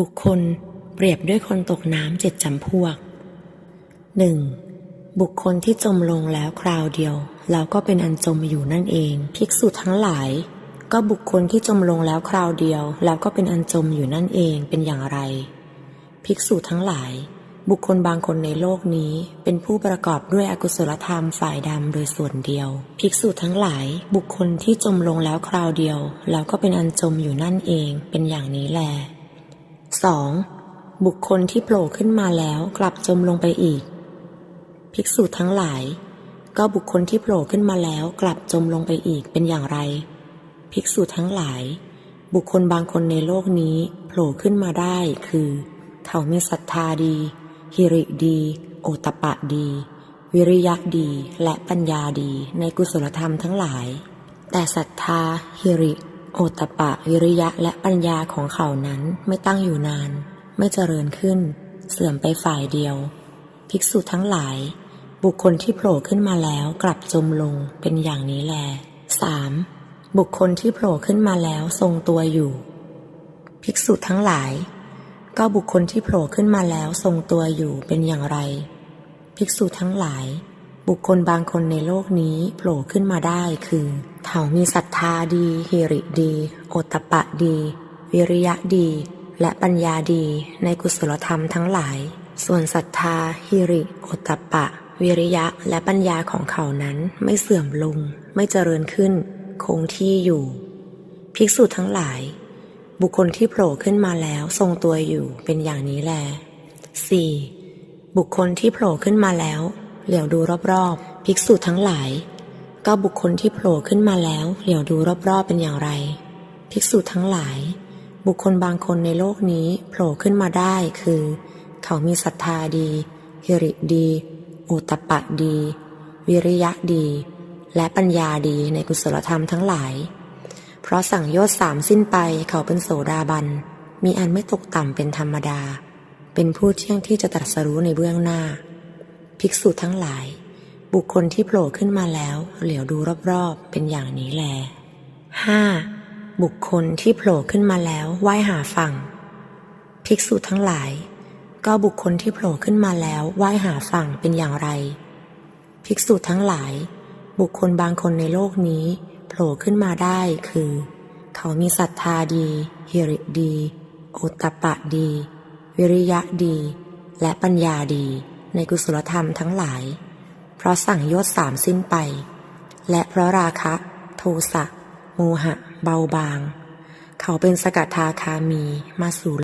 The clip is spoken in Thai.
บุคคลเปรียบด้วยคนตกน้ำเจ็ดจำพวก 1. บุคคลที่จมลงแล้วคราวเดียว แล้วก็เป็นอันจมอยู่นั่นเอง ภิกษุทั้งหลาย ก็บุคคลที่จมลงแล้วคราวเดียว แล้วก็เป็นอันจมอยู่นั่นเองเป็นอย่างไร ภิกษุทั้งหลาย บุคคลบางคนในโลกนี้ เป็นผู้ประกอบด้วยอกุศลธรรมฝ่ายดำโดยส่วนเดียว ภิกษุทั้งหลาย บุคคลที่จมลงแล้วคราวเดียว แล้วก็เป็นอันจมอยู่นั่นเองเป็นอย่างนี้แหละ 2. บุคคลที่โผล่ขึ้นมาแล้วกลับจมลงไปอีก ภิกษุทั้งหลาย ก็บุคคลที่โผล่ขึ้นมาแล้วกลับจมลงไปอีกเป็นอย่างไร ภิกษุทั้งหลาย บุคคลบางคนในโลกนี้โผล่ขึ้นมาได้คือ เขามีศรัทธาดี หิริดี โอตปะดี วิริยะดีและปัญญาดีในกุศลธรรมทั้งหลาย แต่ศรัทธาหิริ โอตปะวิริยะและปัญญาของเขานั้นไม่ตั้งอยู่นาน ไม่เจริญขึ้น เสื่อมไปฝ่ายเดียว ภิกษุทั้งหลาย บุคคลที่โผล่ขึ้นมาแล้วกลับจมลงเป็นอย่างนี้แล 3. บุคคลที่โผล่ขึ้นมาแล้วทรงตัวอยู่ ภิกษุทั้งหลาย ก็บุคคลที่โผล่ขึ้นมาแล้วทรงตัวอยู่เป็นอย่างไร ภิกษุทั้งหลาย บุคคลบางคนในโลกนี้โผล่ขึ้นมาได้คือ เขามีศรัทธาดีหิริดี โอตตปะดี วิริยะดี และปัญญาดีในกุศลธรรมทั้งหลาย ส่วนศรัทธาหิริ โอตตปะ วิริยะและปัญญาของเขานั้นไม่เสื่อมลง ไม่เจริญขึ้น คงที่อยู่ ภิกษุทั้งหลาย บุคคลที่โผล่ขึ้นมาแล้วทรงตัวอยู่เป็นอย่างนี้แล 4. บุคคลที่โผล่ขึ้นมาแล้ว เหลียวดูรอบๆ ภิกษุทั้งหลาย ก็บุคคลที่โผล่ขึ้นมาแล้วเหลียวดูรอบๆเป็นอย่างไร ภิกษุทั้งหลาย บุคคลบางคนในโลกนี้โผล่ขึ้นมาได้คือ เขามีศรัทธาดี หิริดีอตตปะดี วิริยะดี และปัญญาดีในกุศลธรรมทั้งหลาย เพราะสั่งโยชน์สามสิ้นไปเขาเป็นโสดาบัน มีอันไม่ตกต่ำเป็นธรรมดา เป็นผู้เที่ยงที่จะตรัสรู้ในเบื้องหน้า ภิกษุทั้งหลาย บุคคลที่โผล่ขึ้นมาแล้ว เหลียวดูรอบๆ เป็นอย่างนี้แล 5. บุคคลที่โผล่ขึ้นมาแล้วว่ายหาฝั่ง ภิกษุทั้งหลาย ก็บุคคลที่โผล่ขึ้นมาแล้วว่ายหาฝั่งเป็นอย่างไร ภิกษุทั้งหลาย บุคคลบางคนในโลกนี้ โผล่ขึ้นมาได้คือ เขามีศรัทธาดีหิริดี โอตปะดี วิริยะดี และปัญญาดีในกุศลธรรมทั้งหลาย ราะสั่งโยชน์สามสิ้นไป และเพราะราคะ โทสะ โมหะ เบาบาง เขาเป็นสกัทาคามีมาสู่